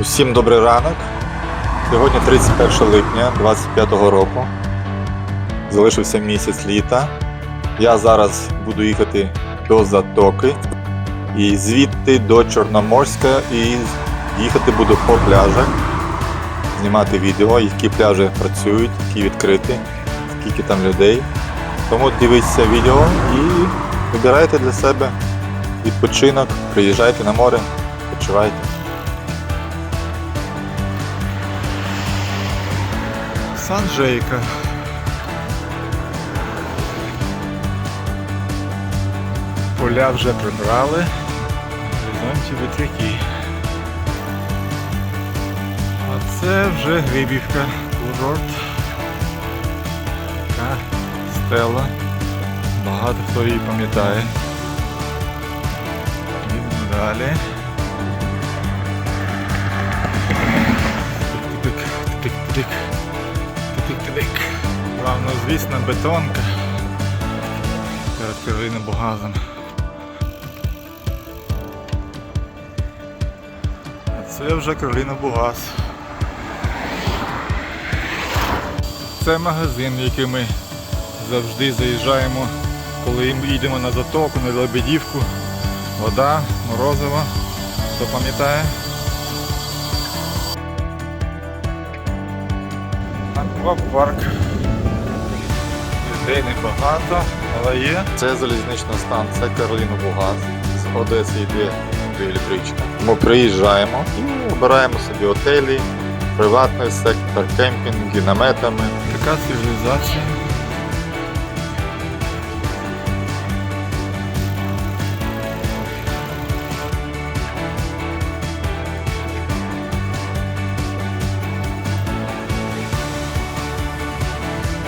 Усім добрий ранок. Сьогодні 31 липня 2025 року. Залишився місяць літа. Я зараз буду їхати до Затоки і звідти до Чорноморська і їхати буду по пляжах, знімати відео, які пляжі працюють, які відкриті, скільки там людей. Тому дивіться відео і вибирайте для себе відпочинок, приїжджайте на море, відпочивайте. Санджейка. Поля вже прибрали. Горизонті вітряки. А це вже Грибівка, курорт. Така стела. Багато хто її пам'ятає. Їдемо далі. Тик-тик, Тик-тик. Главно, звісно, бетонка. Перед Карлиним Бугазом. А це вже Карлина Бугаз. Це магазин, в який ми завжди заїжджаємо, коли їдемо на затоку, на Лебедівку. Вода, морозиво. Хто пам'ятає? Аквапарк. Людей небагато, але є. Це залізнична станція Кароліна Бугаз. З Одеси йде до електричка. Ми приїжджаємо і обираємо собі отелі, приватний сектор, кемпінги, наметами. Така цивілізація.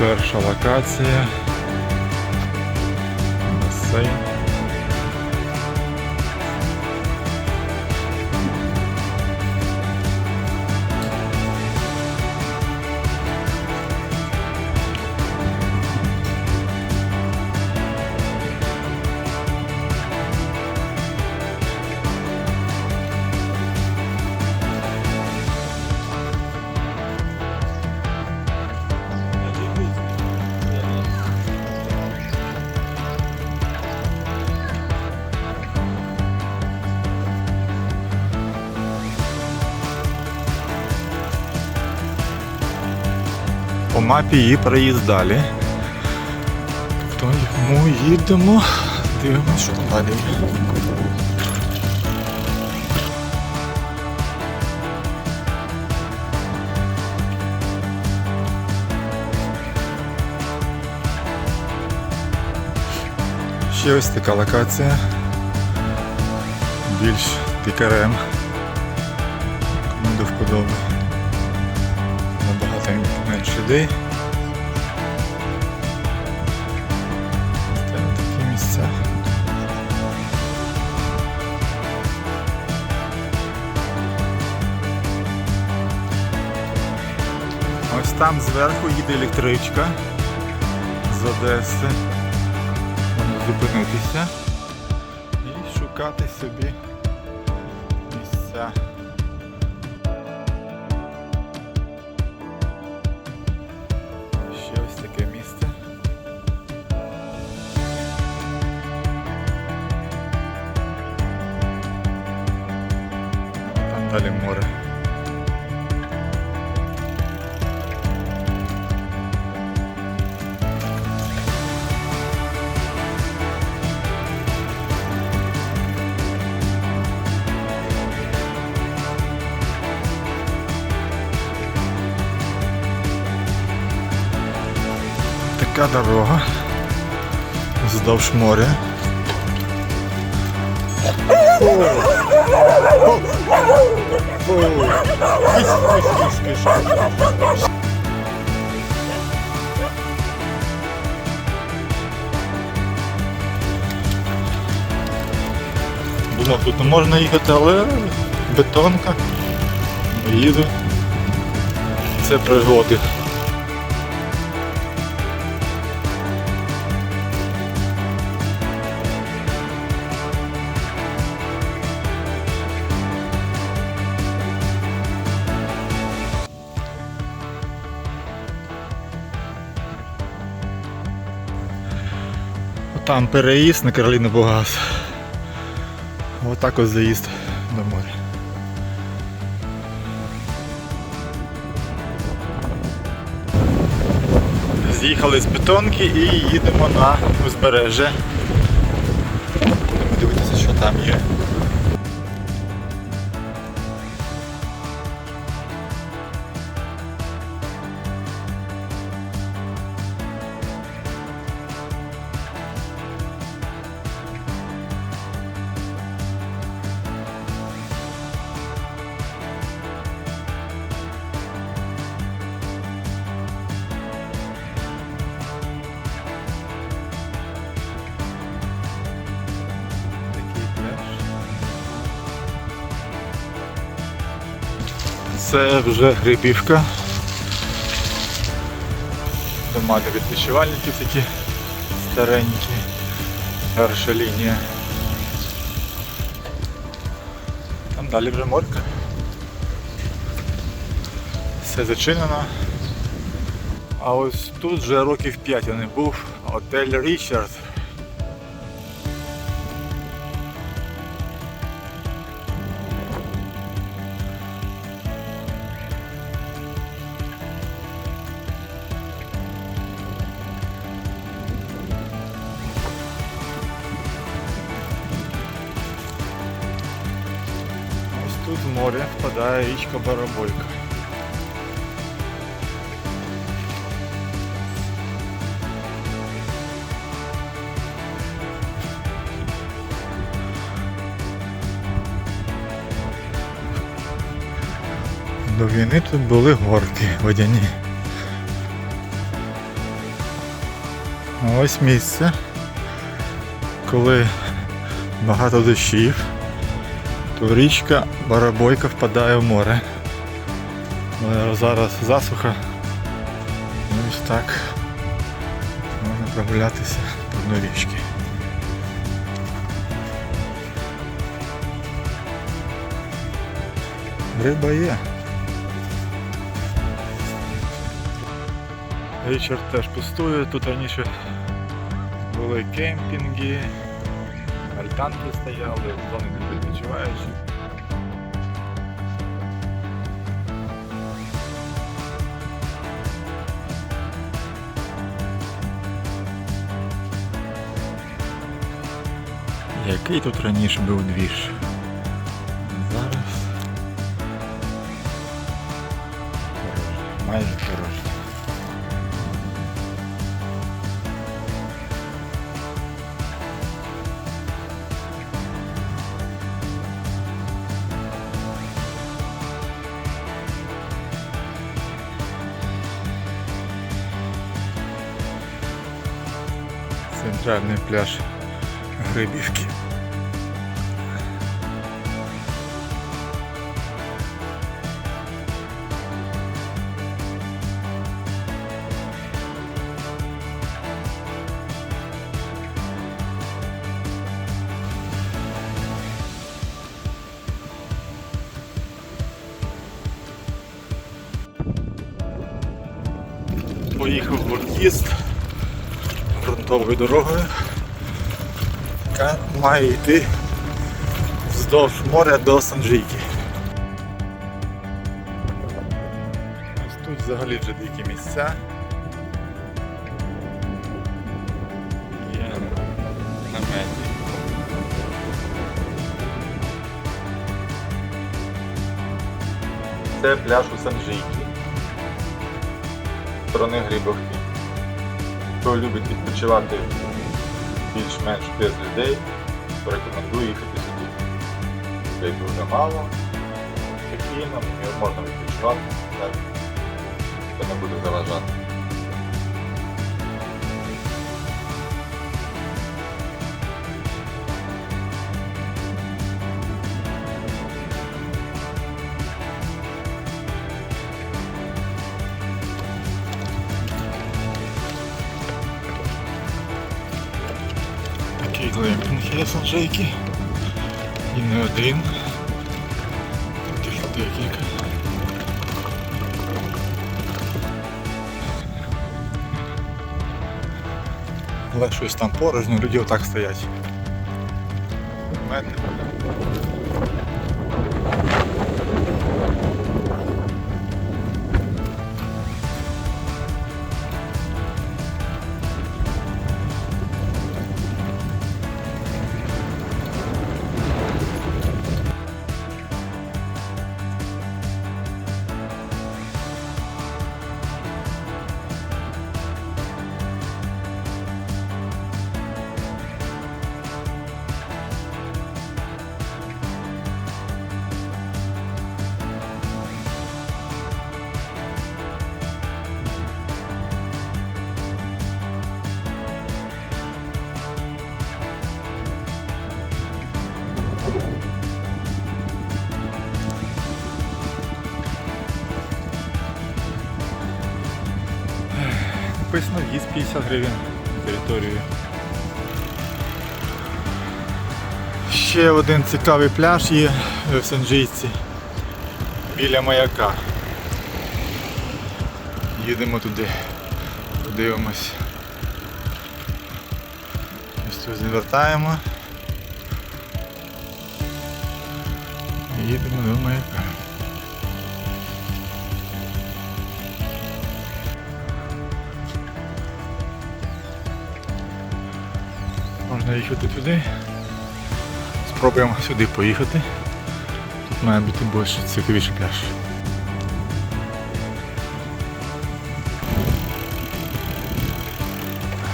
Перша локація. Басейн. По мапі її проїзд далі. Тому їдемо. Дивимось, що далі. Ще ось така локація. Більш тикарем. Кому до вподоби набагато менше людей. Такі місця. Ось там зверху їде електричка з Одеси. Можна зупинитися і шукати собі місця. Далі море. Така дорога вздовж моря. Думав, тут не можна їхати, але бетонка. Їду. Це пригоди. Там переїзд на Кароліну Бугас. Отак ось заїзд до моря. З'їхали з бетонки і їдемо на узбережжя. Будемо дивитися, що там є. Це вже грибівка. Дома для відпочивальників такі старенькі. Перша лінія. Там далі вже морка. Все зачинено. А ось тут вже років 5 я не був. Отель Річард. В море впадає річка Барабойка. До війни тут були горки водяні. Ось місце, коли багато дощів, річка Барабойка впадає в море. Зараз засуха. І ось так можна прогулятися по дну річки. Риба є. Річард теж пустує, тут раніше були кемпінги, альтанки стояли, зони відпочиваючих. Який тут раніше був двіж? Зараз порожній, майже порожній. Центральний пляж Грибівки. Поїхав в об'їзд ґрунтовою дорогою, яка має йти вздовж моря до Санжійки. Ось тут взагалі вже дикі місця. Є намети. Це пляж у Санжійки. Сторони Грибовки. Хто любить відпочивати більш-менш без людей, то рекомендую їхати сюди. Людей дуже мало, спокійно, можна відпочивати, так, ніхто не буде заважати. Є санжейки. І не один. Їх декілька. Але щось там порожньо, люди отак стоять. Мене. Написано в'їзд 50 гривень територію. Ще один цікавий пляж є в Санджийці біля маяка. Їдемо туди, подивимось. Ось тут звертаємо. Їдемо до маяка. Можна туди. Спробуємо сюди поїхати. Тут має бути більш цікавіший пляж.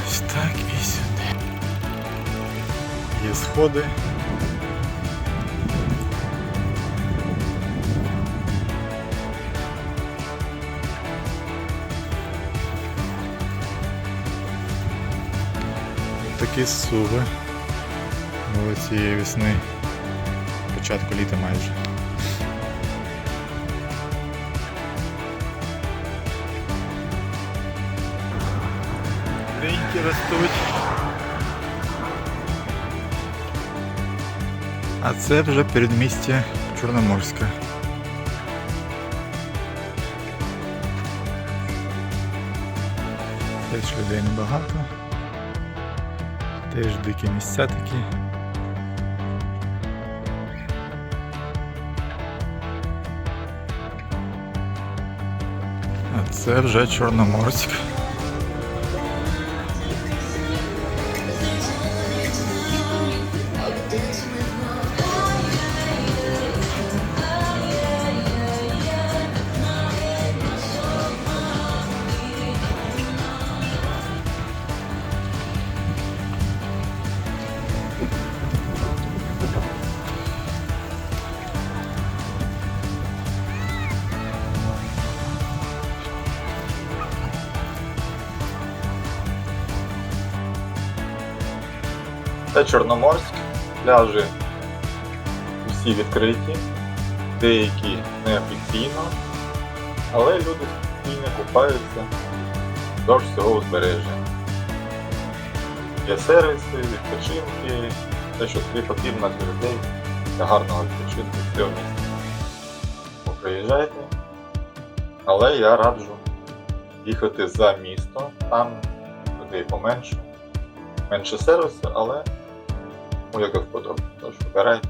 Ось так і сюди. Є сходи. Такі суви. Було цієї весни. Початку літа майже. Деньки ростуть. А це вже передмістя Чорноморська. Теж людей небагато. Теж дикі місця такі. А це вже Чорноморськ. Це Чорноморськ, пляжі всі відкриті, деякі неофіційно, але люди спокійно купаються вздовж всього узбережжя. Є сервіси, відпочинки, те, що тобі потрібно для людей для гарного відпочинку в цьому місці. Приїжджайте, але я раджу їхати за місто, там людей поменше менше сервісу, але ну, яких вподобає. Тож вибирайте.